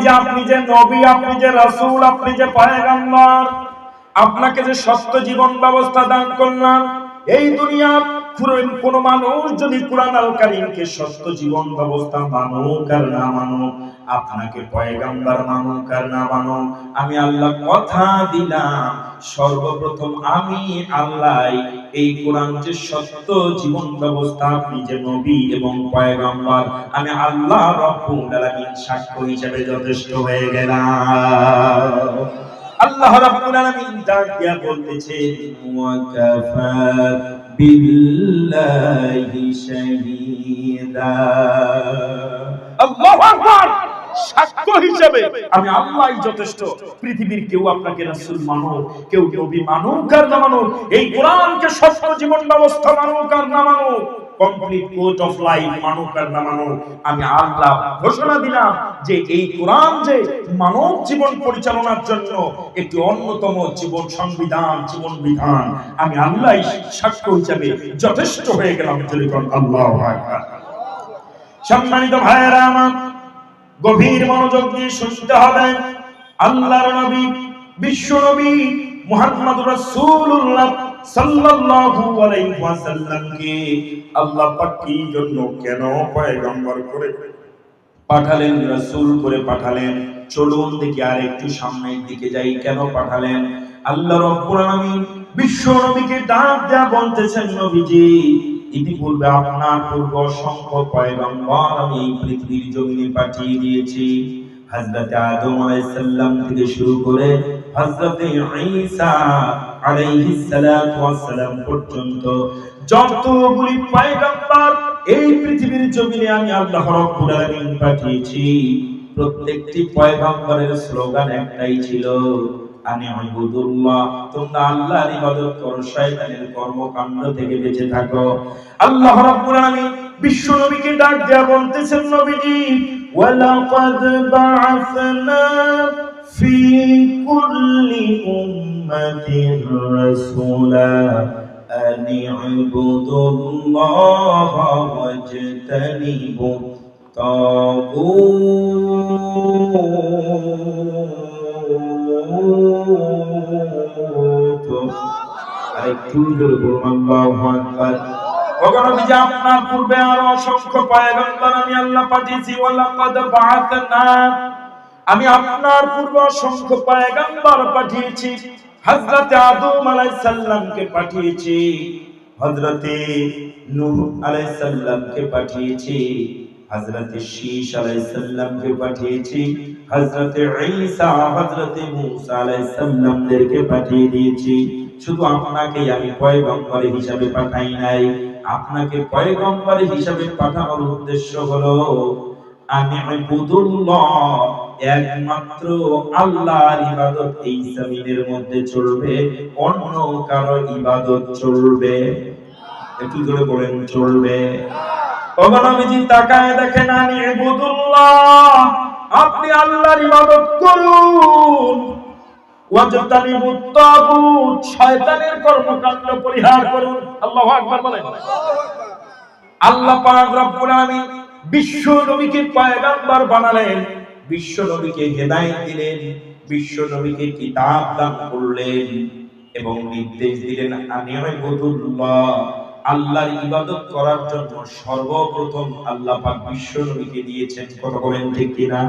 যে আপনি যে আপনি যে রাসূল, আপনি যে আপনাকে যে সত্য জীবন ব্যবস্থা দান করলাম, এই দুনিয়ার পুরো কোন মানুষ যদি কোরআন আল কারীমকে সত্য জীবন ব্যবস্থা মানুক আর না মানুক, আপনাকে পয়গাম্বার মানুক আর না মানুক, আমি আল্লাহ কথা দিলাম। সর্বপ্রথম আমি আল্লাহ এই কোরআন যে সত্য জীবন ব্যবস্থা আপনি যে নবী এবং পয়গাম্বার, আমি আল্লাহ রব্বুল আলামিন সাক্ষ্য হিসেবে যথেষ্ট হয়ে গেলাম। আল্লাহ রাব্বুল আলামিন ডাক দিয়া বলতেছে ওয়া কাফা বিল্লাহি শাহীদা। আল্লাহু আকবার! সাক্ষ্য হিসেবে আমি আল্লাহই যথেষ্ট। পৃথিবীর কেউ আপনাকে রাসূল মানুক, কেউ নবী মানুক আর না মানুক, এই কোরআনকে সত্য জীবন ব্যবস্থা মানুক আর না মানুক কমপ্লিট কোর্ট অফ লাইফ আর না মানুক। আমি আল্লাহ ঘোষণা দিলাম যে এই কোরআন যে মানব জীবন পরিচালনার জন্য একটি অন্যতম জীবন সংবিধান, জীবন বিধান। আমি আল্লাহ সাক্ষ্য হিসাবে যথেষ্ট হয়ে গেলাম আল্লাহ সম্মানিত ভাইয়েরা আমার গভীর মনোযোগ দিয়ে শুনতে হবে। আল্লাহর নবী, বিশ্ব নবী মুহাম্মদ রাসূলুল্লাহ সাল্লাল্লাহু আলাইহি ওয়াসাল্লামকে আল্লাহ পাক কি জন্য কেন পয়গম্বর করে পাঠালেন, রাসূল করে পাঠালেন? চলুন দেখি আর একটু সামনের দিকে যাই, কেন পাঠালেন? আল্লাহ রব্বুল আলামিন বিশ্ব নবীকে ডাক দেয়া বলতেছেন, নবীজি ইতিপূর্বে আপনার পূর্ব অসংখ্য পয়গম্বর আমি পৃথিবীর জমিনে পাঠিয়ে দিয়েছি। আদম থেকে শুরু করে ঈসা পর্যন্ত যতগুলি পয়গম্বর এই পৃথিবীর জমিনে আমি আল্লাহ রাব্বুল আলামিন পাঠিয়েছি, প্রত্যেকটি পয়গম্বরের স্লোগান একটাই ছিল আমি আবুদুল্লাহ তোমরা আল্লাহর ইবাদত করো শয়তানের কর্মকাণ্ড থেকে বেঁচে থাকো আল্লাহ রাব্বুল আলামিন বিশ্ব নবীকে ডাক দেয়া বলতেছেন নবীজি ওয়ালাকাদ বা'আসনা ফি কুল্লি উম্মাতির রাসূলা أن اعبدوا الله واجتنبوا الطاغوت পয়গম্বর আমি আল্লাহ পাঠিয়েছি আমি আপনার পূর্বে অসংখ্য পয়গম্বর পাঠিয়েছি, হযরত আদম আলাইহিস সালামকে পাঠিয়েছি, হযরতে নূহ আলাইহিস সালামকে পাঠিয়েছি। হযরতে শীশ আলাইহিস সালামকে পাঠিয়েছি, হযরতে ঈসা হযরতে মূসা আলাইহিস পাঠিয়ে দিয়েছি। শুধু আপনাকে আমি পয়গম্বর হিসাবে পাঠাই নাই, আপনাকে পয়গম্বর হিসাবে পাঠানোর উদ্দেশ্য হলো আমি ইবাদুল্লাহ একমাত্র আল্লাহর ইবাদত এই জমিনের মধ্যে চলবে, অন্য কারও ইবাদত চলবে। একটু জোরে বলেন, চলবে। ওগনবীজি তাকায় দেখেন আমি ইবাদুল্লাহ। আপনি আল্লাহর ইবাদত করুন। বানালেন। বিশ্ব নবীকে দিলেন। বিশ্ব নবীকে কিতাব দান করলেন। এবং নির্দেশ দিলেন আনিয়াবুদুল্লাহ আল্লাহর ইবাদত করার জন্য সর্বপ্রথম আল্লাহ পাক বিশ্ব নবীকে দিয়েছেন। কথা বলেন ঠিক কিনা?